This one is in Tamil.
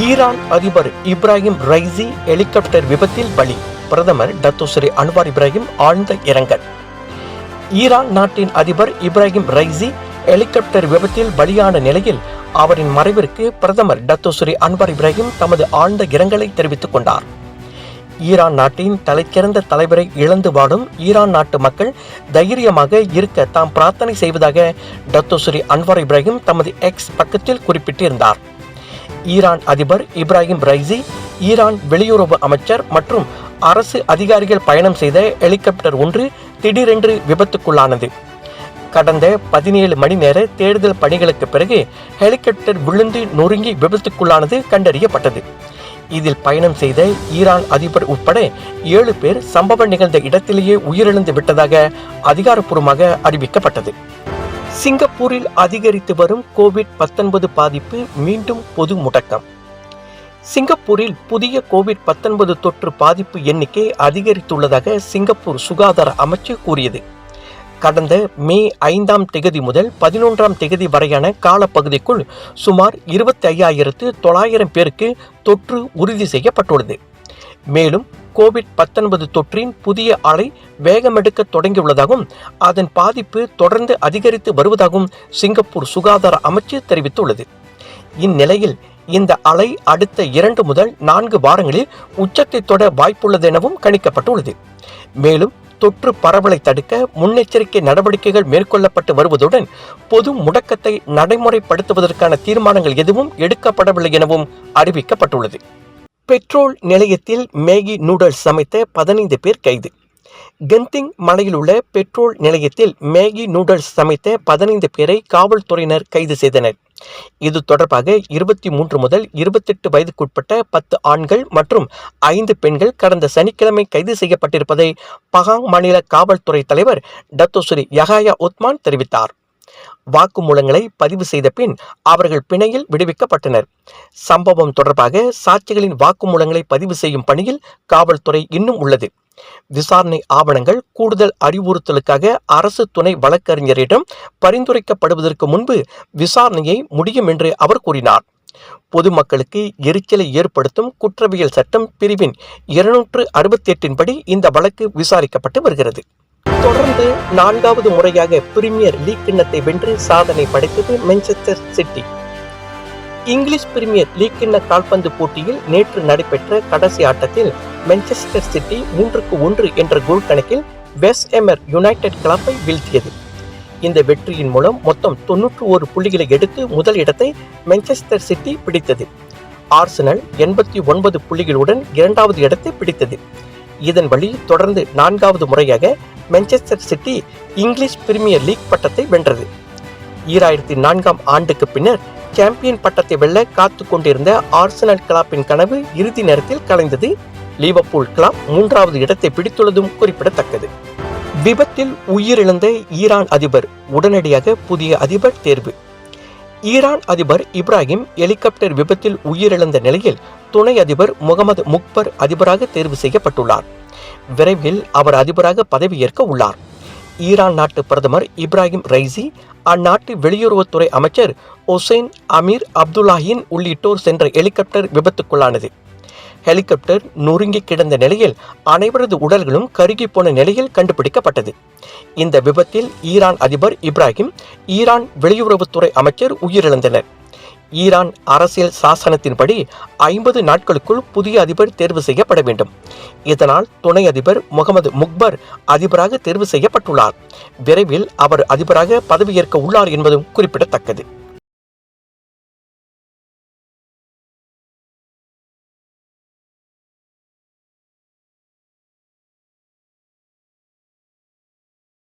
ஈரான் அதிபர் இப்ராஹிம் ரைசி ஹெலிகாப்டர் விபத்தில் பலி. பிரதமர் டத்தோஸ்ரீ அன்வார் இப்ராஹிம் ஆழ்ந்த இரங்கல். ஈரான் நாட்டின் அதிபர் இப்ராஹிம் ரைசி ஹெலிகாப்டர் விபத்தில் பலியான நிலையில் அவரின் மறைவிற்கு பிரதமர் டத்தோஸ்ரீ அன்வார் இப்ராஹிம் தமது ஆழ்ந்த இரங்கலை தெரிவித்துக் கொண்டார். ஈரான் நாட்டின் தலைச்சிறந்த தலைவரை இழந்து வாடும் ஈரான் நாட்டு மக்கள் தைரியமாக இருக்க தாம் பிரார்த்தனை செய்வதாக டத்தோஸ்ரீ அன்வார் இப்ராஹிம் தமது எக்ஸ் பக்கத்தில் குறிப்பிட்டிருந்தார். ஈரான் அதிபர் இப்ராஹிம் ரைசி ஈரான் வெளியுறவு அமைச்சர் மற்றும் அரசு அதிகாரிகள் பயணம் செய்த ஹெலிகாப்டர் ஒன்று திடீரென்று விபத்துக்குள்ளானது. கடந்த பதினேழு மணி நேர தேடுதல் பணிகளுக்கு பிறகு ஹெலிகாப்டர் விழுந்து நொறுங்கி விபத்துக்குள்ளானது கண்டறியப்பட்டது. இதில் பயணம் செய்த ஈரான் அதிபர் உட்பட ஏழு பேர் சம்பவம் நிகழ்ந்த இடத்திலேயே உயிரிழந்து விட்டதாக அதிகாரப்பூர்வமாக அறிவிக்கப்பட்டது. சிங்கப்பூரில் அதிகரித்து வரும் கோவிட் 19 பாதிப்பு மீண்டும் பொது முடக்கம். சிங்கப்பூரில் புதிய கோவிட் 19 தொற்று பாதிப்பு எண்ணிக்கை அதிகரித்துள்ளதாக சிங்கப்பூர் சுகாதார அமைச்சு கூறியது. கடந்த மே ஐந்தாம் திகதி முதல் பதினொன்றாம் தேதி வரையான காலப்பகுதிக்குள் சுமார் இருபத்தி ஐயாயிரத்து தொள்ளாயிரம் பேருக்கு தொற்று உறுதி செய்யப்பட்டுள்ளது. மேலும் கோவிட் 19 தொற்றின் புதிய அலை வேகமெடுக்க தொடங்கியுள்ளதாகவும் அதன் பாதிப்பு தொடர்ந்து அதிகரித்து வருவதாகவும் சிங்கப்பூர் சுகாதார அமைச்சு தெரிவித்துள்ளது. இந்நிலையில் இந்த அலை அடுத்த இரண்டு முதல் நான்கு வாரங்களில் உச்சத்தை தொட வாய்ப்புள்ளது எனவும் கணிக்கப்பட்டுள்ளது. மேலும் தொற்று பரவலை தடுக்க முன்னெச்சரிக்கை நடவடிக்கைகள் மேற்கொள்ளப்பட்டு வருவதுடன் பொது முடக்கத்தை நடைமுறைப்படுத்துவதற்கான தீர்மானங்கள் எதுவும் எடுக்கப்படவில்லை எனவும் அறிவிக்கப்பட்டுள்ளது. பெட்ரோல் நிலையத்தில் மேகி நூடுல்ஸ் சமைத்த பதினைந்து பேர் கைது. கெந்திங் மலையில் உள்ள பெட்ரோல் நிலையத்தில் மேகி நூடுல்ஸ் சமைத்த பதினைந்து பேரை காவல்துறையினர் கைது செய்தனர். இது தொடர்பாக இருபத்தி மூன்று முதல் இருபத்தெட்டு வயதுக்குட்பட்ட பத்து ஆண்கள் மற்றும் ஐந்து பெண்கள் கடந்த சனிக்கிழமை கைது செய்யப்பட்டிருப்பதை பகாங் மாநில காவல்துறை தலைவர் டத்தோஸ்ரீ யகாயா உத்மான் தெரிவித்தார். வாக்குமூலங்களை பதிவு செய்த பின் அவர்கள் பிணையில் விடுவிக்கப்பட்டனர். சம்பவம் தொடர்பாக சாட்சிகளின் வாக்குமூலங்களை பதிவு செய்யும் பணியில் காவல்துறை இன்னும் உள்ளது. விசாரணை ஆவணங்கள் கூடுதல் அறிவுறுத்தலுக்காக அரசு துணை வழக்கறிஞரிடம் பரிந்துரைக்கப்படுவதற்கு முன்பு விசாரணையை முடியும் என்று அவர் கூறினார். பொதுமக்களுக்கு எரிச்சலை ஏற்படுத்தும் குற்றவியல் சட்டம் பிரிவின் இருநூற்று அறுபத்தி எட்டின்படி இந்த வழக்கு விசாரிக்கப்பட்டு வருகிறது. தொடர்ந்து நான்காவது முறையாக பிரீமியர் லீக் கிண்ணத்தை வென்று சாதனை படைத்தது Manchester City English Premier League கிண்ண கால்பந்து போட்டியில் நேற்று நடைபெற்ற கடைசி ஆட்டத்தில் மான்செஸ்டர் சிட்டி மூன்றுக்கு ஒன்று என்ற கோல் கணக்கில் வெஸ்ட் எமர் யுனைடெட் கிளப்பை வீழ்த்தியது. இந்த வெற்றியின் மூலம் மொத்தம் தொன்னூற்று ஒரு புள்ளிகளை எடுத்து முதல் இடத்தை மான்செஸ்டர் சிட்டி பிடித்தது. ஆர்சனல் எண்பத்தி ஒன்பது புள்ளிகளுடன் இரண்டாவது இடத்தை பிடித்தது. இதன் வழி தொடர்ந்து நான்காவது முறையாக Manchester City English Premier League பட்டத்தை வென்றது. ஈராயிரத்தி நான்காம் ஆண்டுக்கு பின்னர் சாம்பியன் பட்டத்தை வெல்ல காத்து கொண்டிருந்த ஆர்சனல் கிளாப்பின் கனவு இறுதி நேரத்தில் கலைந்தது. லீவர்பூல் கிளாப் மூன்றாவது இடத்தை பிடித்துள்ளதும் குறிப்பிடத்தக்கது. விபத்தில் உயிரிழந்த ஈரான் அதிபர் உடனடியாக புதிய அதிபர் தேர்வு. ஈரான் அதிபர் இப்ராஹிம் ஹெலிகாப்டர் விபத்தில் உயிரிழந்த நிலையில் துணை அதிபர் முகமது முக்பர் அதிபராக தேர்வு செய்யப்பட்டுள்ளார். விரைவில் அவர் அதிபராக பதவியேற்க உள்ளார். ஈரான் நாட்டு பிரதமர் இப்ராஹிம் ரைசி அந்நாட்டு வெளியுறவுத்துறை அமைச்சர் ஒசைன் அமீர் அப்துல்லாஹின் உள்ளிட்டோர் சென்ற ஹெலிகாப்டர் விபத்துக்குள்ளானது. ஹெலிகாப்டர் நொறுங்கி கிடந்த நிலையில் அனைவரது உடல்களும் கருகி போன நிலையில் கண்டுபிடிக்கப்பட்டது. இந்த விபத்தில் ஈரான் அதிபர் இப்ராஹிம் ஈரான் வெளியுறவுத்துறை அமைச்சர் உயிரிழந்தனர். ஈரான் அரசியல் சாசனத்தின்படி ஐம்பது நாட்களுக்குள் புதிய அதிபர் தேர்வு செய்யப்பட வேண்டும். இதனால் துணை அதிபர் முகமது முக்பர் அதிபராக தேர்வு செய்யப்பட்டுள்ளார். விரைவில் அவர் அதிபராக பதவியேற்க உள்ளார் என்பதும் குறிப்பிடத்தக்கது.